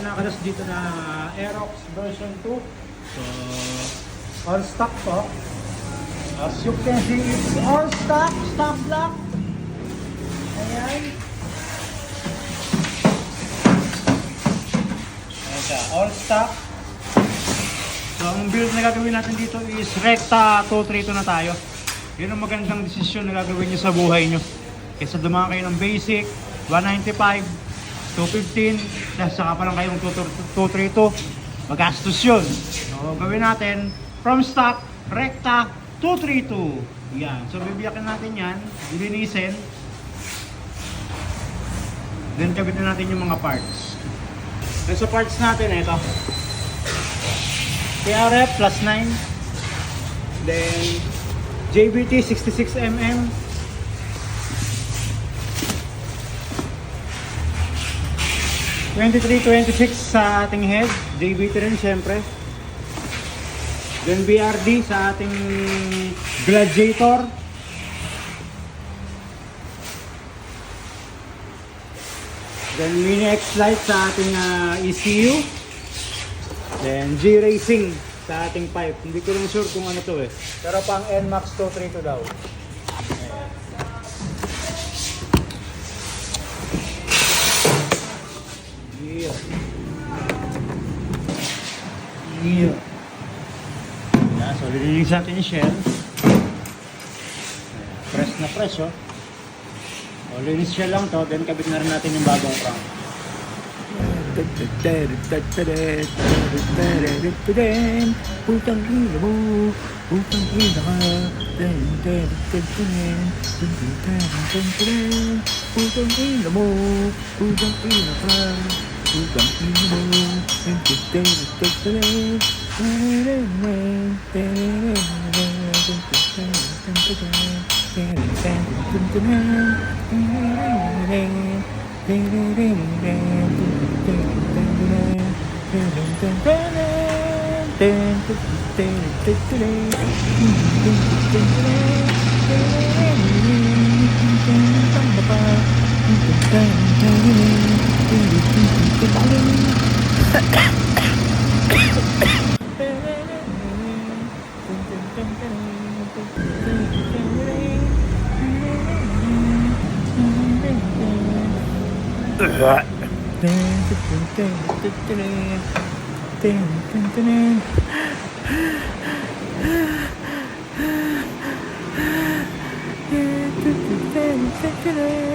pinakalas dito na Aerox version 2. So, all stock po. As you can see, it's all stock, stock block. Ayan. Ayan all stock. So, ang build na gagawin natin dito is Recta 232 na tayo. Yun ang magandang desisyon na gagawin nyo sa buhay nyo. Kaysa dumaan kayo ng basic, 195, 215, tapos saka pa lang kayong 232, magastos yun. So, gawin natin, from stock, Recta 232. Yan. So, bibiyakin natin yan, lilinisin. Then, kabitin natin yung mga parts. Then, sa parts natin, ito. KRF plus 9. Then, JBT 66mm. Twenty-three, twenty-six sa ating head. JBT rin syempre. Then BRD sa ating Gladiator. Then Mini X-Lite sa ating ah, ECU. Then G-Racing sa ating pipe. Hindi ko lang sure kung ano to eh. Pero pang NMAX 232 daw. Yeah. Yeah. Yan, so lilinis natin yung shell. Press na press oh. O, linis shell lang to, then kabit na rin natin yung bagong crank. Putang ina mo, putang ina ka. Putang ina mo, putang ina ka. Putang ina mo, Yun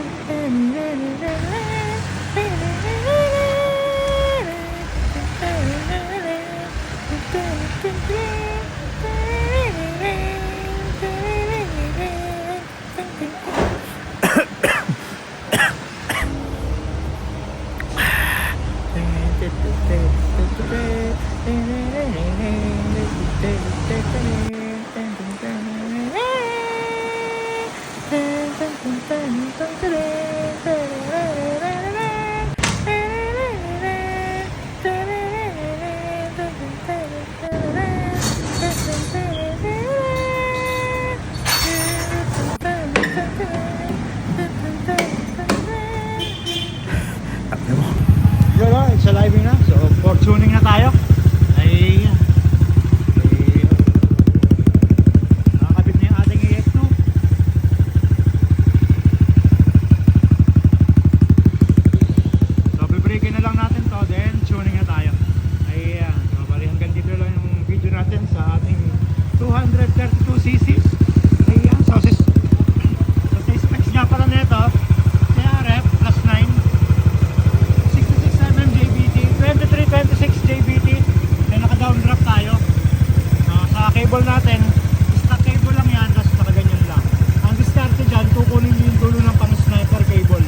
dito lang yung video natin sa ating 232cc. Ayan, so sis, so sa specs nga pala nito, KRF plus 9. 66mm JBT, 2326 JBT, then naka-down drop tayo. Ah, sa cable natin, stock cable lang yan, tapos nakaganyan lang. Ang diskarte dyan, kukunin nyo yung dulo ng pang sniper cable.